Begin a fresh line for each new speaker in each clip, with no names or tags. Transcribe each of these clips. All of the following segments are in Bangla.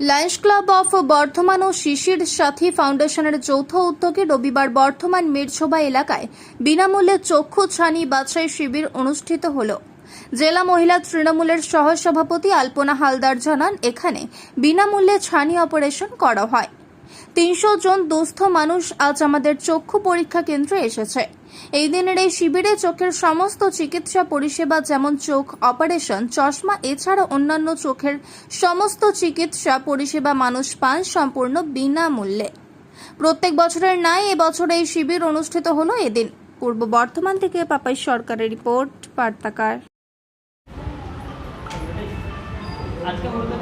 লায়ন্স ক্লাব অফ বর্ধমান ও শিশির সাথী ফাউন্ডেশনের যৌথ উদ্যোগে রবিবার বর্ধমান মিরছোবা এলাকায় বিনামূল্যে চক্ষু ছানি বাছাই শিবির অনুষ্ঠিত হল। জেলা মহিলা তৃণমূলের সহ সভাপতি আলপনা হালদার জানান, এখানে বিনামূল্যে ছানি অপারেশন করা হয়। তিনশো জন দুস্থ মানুষ আজ আমাদের চক্ষু পরীক্ষা কেন্দ্রে এসেছে। এই দিনের এই শিবিরে চোখের সমস্ত চিকিৎসা পরিষেবা যেমন চোখ অপারেশন চশমা এছাড়া অন্যান্য চোখের সমস্ত চিকিৎসা পরিষেবা মানুষ পান সম্পূর্ণ বিনামূল্যে। প্রত্যেক বছরের ন্যায় এবছর এই শিবির অনুষ্ঠিত হলো এদিন। পূর্ব বর্ধমান থেকে পাপাই সরকারের রিপোর্ট বার্তাকার।
আজকে মূলত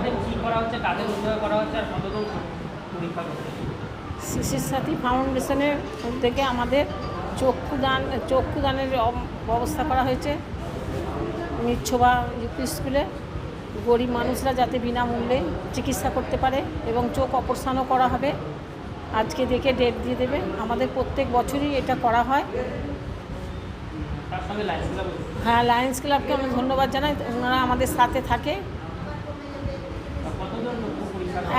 করা হচ্ছে কাদের উদ্যোগে করা হচ্ছে আর কতজন পরীক্ষা করছে
শিশির সাথী ফাউন্ডেশনের উদ্যোগে আমাদের চক্ষুদান, চক্ষুদানের ব্যবস্থা করা হয়েছে। মিরছোবা ইউপি স্কুলে। গরিব মানুষরা যাতে বিনামূল্যে চিকিৎসা করতে পারে এবং চোখ অপারেশনও করা হবে। আজকে দেখে ডেট দিয়ে দেবে। আমাদের প্রত্যেক বছরই এটা করা হয়। হ্যাঁ লায়ন্স ক্লাবকে আমি ধন্যবাদ জানাই। ওনারা আমাদের সাথে থাকে।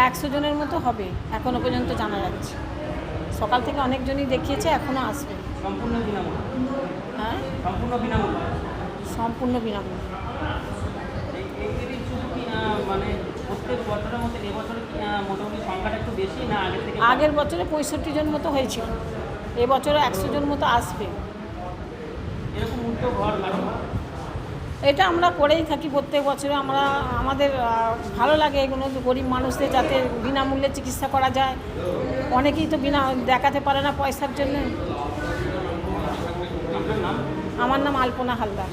একশো জনের মতো হবে। এখনও পর্যন্ত জানা যাচ্ছে। সকাল থেকে অনেকজনই দেখিয়েছে এখনও আসবে।
সম্পূর্ণ বিনামূল্য?
হ্যাঁ?
সম্পূর্ণ বিনামূল্য?
সম্পূর্ণ বিনামূল্যে।
মানে প্রত্যেক বছরের মধ্যে এবছর কি, আহ, মোটামুটি সংখ্যাটা একটু বেশি না আগের
বছরে পঁয়ষট্টি জন মতো হয়েছিল। এবছরে একশো জন মতো আসবে।
এরকম উল্টো ঘর বাড়ি
এটা আমরা করেই থাকি প্রত্যেক বছরে। আমরা, আমাদের ভালো লাগে এগুলো। গরিব মানুষদের যাতে বিনামূল্যে চিকিৎসা করা যায়। অনেকেই তো বিনা, দেখাতে পারে না পয়সার জন্য। আমার নাম আলপনা হালদার।